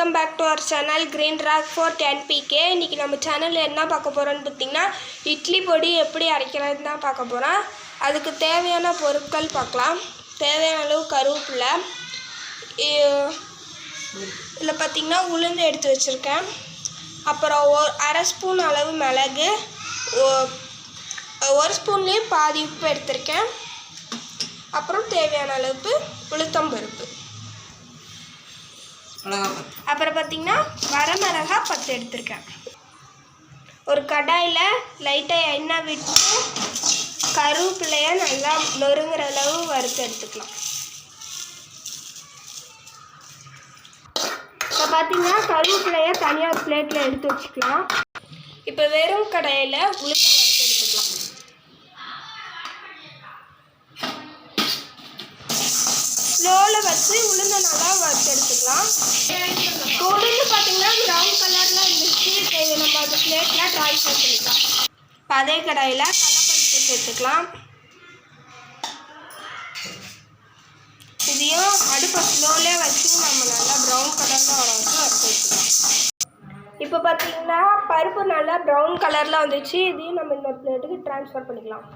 Welcome back to our channel green rock four ten PK இன்றைக்கி நம்ம சேனலில் என்ன பார்க்க போகிறோன்னு பார்த்தீங்கன்னா இட்லி பொடி எப்படி அரைக்கிறதுன்னு தான் பார்க்க போகிறோம் அதுக்கு தேவையான பொருட்கள் பார்க்கலாம். தேவையான அளவு கருவேப்பிலை இதில் பார்த்தீங்கன்னா உளுந்து எடுத்து வச்சுருக்கேன். அப்புறம் ஒரு அரை ஸ்பூன் அளவு மிளகு ஒ- ஒரு ஸ்பூன்லேயும் பாதி உப்பு எடுத்திருக்கேன். அப்புறம் தேவையான அளவுக்கு உளுத்தம்பருப்பு. பருப்பு அப்புறம் பார்த்தீங்கன்னா வரமிளகா பத்து எடுத்திருக்கேன். ஒரு கடாயில் லைட்டாக எண்ணெய் விட்டு கருவேப்பிலைய நல்லா நொறுங்குற அளவு வறுத்து எடுத்துக்கலாம். இப்போ பார்த்தீங்கன்னா கருவேப்பிலைய தனியாக ஒரு பிளேட்டில் எடுத்து வச்சுக்கலாம். இப்போ வெறும் கடையில் உளுத்த வச்சு உளுந்த நல்லா வறுத்து எடுத்துக்கலாம். உளுந்து பார்த்தீங்கன்னா ப்ரௌன் கலரில் இருந்துச்சு. இது நம்ம அந்த பிளேட்டில் ட்ரான்ஸ்ஃபர் பண்ணிக்கலாம் இப்போ அதே கடாயில் கடலப்பருப்பு சேர்த்துக்கலாம். இதையும் அடுப்பை ஸ்லோலே வச்சு நம்ம நல்லா ப்ரௌன் கலரில் வர வச்சு வறுத்து இப்போ பார்த்தீங்கன்னா பருப்பு நல்லா ப்ரௌன் கலரில் வந்துச்சு. இதையும் நம்ம இந்த பிளேட்டுக்கு ட்ரான்ஸ்ஃபர் பண்ணிக்கலாம்.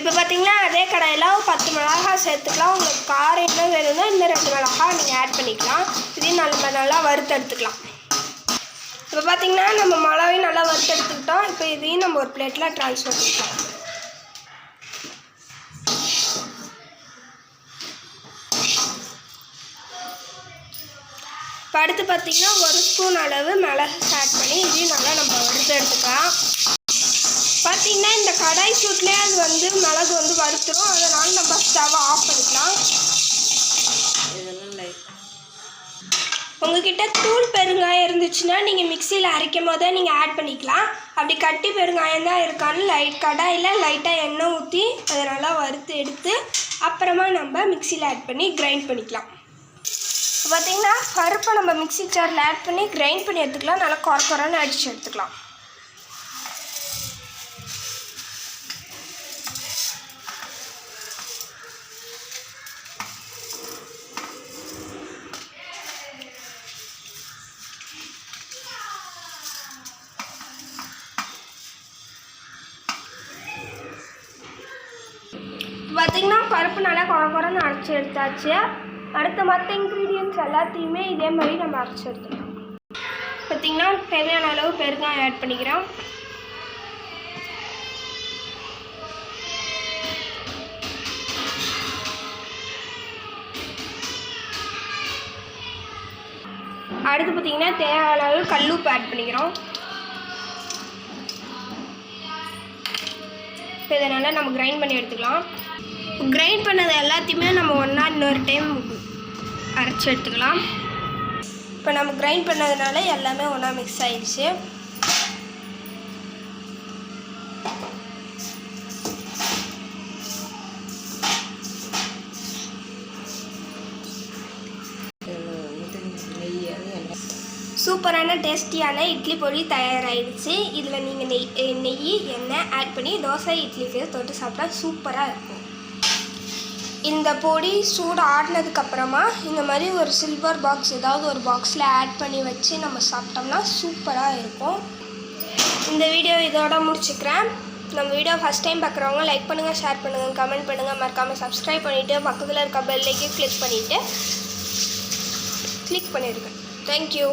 இப்போ பார்த்தீங்கன்னா அதே கடாயில் பத்து மிளகா சேர்த்துக்கலாம். உங்களுக்கு காரம் என்ன வேணும்னா இன்னும் ரெண்டு மிளகா நீங்கள் ஆட் பண்ணிக்கலாம். இதையும் நம்ம நல்லா வறுத்து எடுத்துக்கலாம் இப்போ பார்த்தீங்கன்னா நம்ம மிளகையும் நல்லா வறுத்து எடுத்துக்கிட்டோம் இப்போ இதையும் நம்ம ஒரு பிளேட்டில் ட்ரான்ஸ்ஃபர் பண்ணிக்கலாம். இப்போ அடுத்து பார்த்தீங்கன்னா ஒரு ஸ்பூன் அளவு மிளகு ஆட் பண்ணி இதையும் நல்லா நம்ம வறுத்து எடுத்துக்கலாம் பார்த்தீங்கன்னா இந்த கடாய் சூட்லேயே அது வந்து மிளகு வந்து வறுத்துரும். அதனால் நம்ம ஸ்டவ் ஆஃப் பண்ணிக்கலாம். உங்ககிட்ட தூள் பெருங்காயம் இருந்துச்சுன்னா நீங்கள் மிக்சியில் அரைக்கும் போதே நீங்கள் ஆட் பண்ணிக்கலாம். அப்படி கட்டி பெருங்காயம் தான் இருக்கான்னு லைட் கடாயில் லைட்டாக எண்ணெய் ஊற்றி அதை நல்லா வறுத்து எடுத்து அப்புறமா நம்ம மிக்சியில் ஆட் பண்ணி கிரைண்ட் பண்ணிக்கலாம். பார்த்திங்கன்னா பருப்பை நம்ம மிக்ஸி ஜாரில் ஆட் பண்ணி கிரைண்ட் பண்ணி எடுத்துக்கலாம். நல்லா குறை குறைன்னு அடித்து எடுத்துக்கலாம். பார்த்தீங்கன்னா பருப்பு நல்லா குற குறன்னு அரைச்சி எடுத்தாச்சு. அடுத்த மற்ற இன்க்ரீடியன்ட்ஸ் எல்லாத்தையுமே இதே மாதிரி நம்ம அரைச்சி எடுத்துக்கலாம். பார்த்தீங்கன்னா தேவையான அளவு பெருங்காயம் ஆட் பண்ணிக்கிறோம். அடுத்து பார்த்தீங்கன்னா தேவையான அளவு கல்லுப்பு ஆட் பண்ணிக்கிறோம். இதனால் நம்ம கிரைண்ட் பண்ணி எடுத்துக்கலாம். கிரைண்ட் பண்ணது எல்லாத்தையுமே நம்ம ஒன்றா இன்னொரு டைம் அரைச்சி எடுத்துக்கலாம். இப்போ நம்ம கிரைண்ட் பண்ணதுனால எல்லாமே ஒன்றா மிக்ஸ் ஆகிடுச்சு சூப்பரான டேஸ்டியான இட்லி பொடி தயாராகிடுச்சு இதில் நீங்கள் நெய் நெய் எண்ணெய் ஆட் பண்ணி தோசை இட்லிக்கு தொட்டு சாப்பிட்டா சூப்பராக இருக்கும். இந்த பொடி சூடு ஆடினதுக்கப்புறமா இந்த மாதிரி ஒரு சில்வர் பாக்ஸ் ஏதாவது ஒரு பாக்ஸில் ஆட் பண்ணி வச்சு நம்ம சாப்பிட்டோம்னா சூப்பராக இருக்கும். இந்த வீடியோ இதோட முடிச்சுக்கிறேன். நம்ம வீடியோ ஃபஸ்ட் டைம் பார்க்குறவங்க லைக் பண்ணுங்கள் ஷேர் பண்ணுங்கள் கமெண்ட் பண்ணுங்கள் மறக்காமல் சப்ஸ்கிரைப் பண்ணிவிட்டு பக்கத்தில் இருக்க பெல்லைக்கு கிளிக் பண்ணிவிட்டு கிளிக் பண்ணிடுங்க. Thank you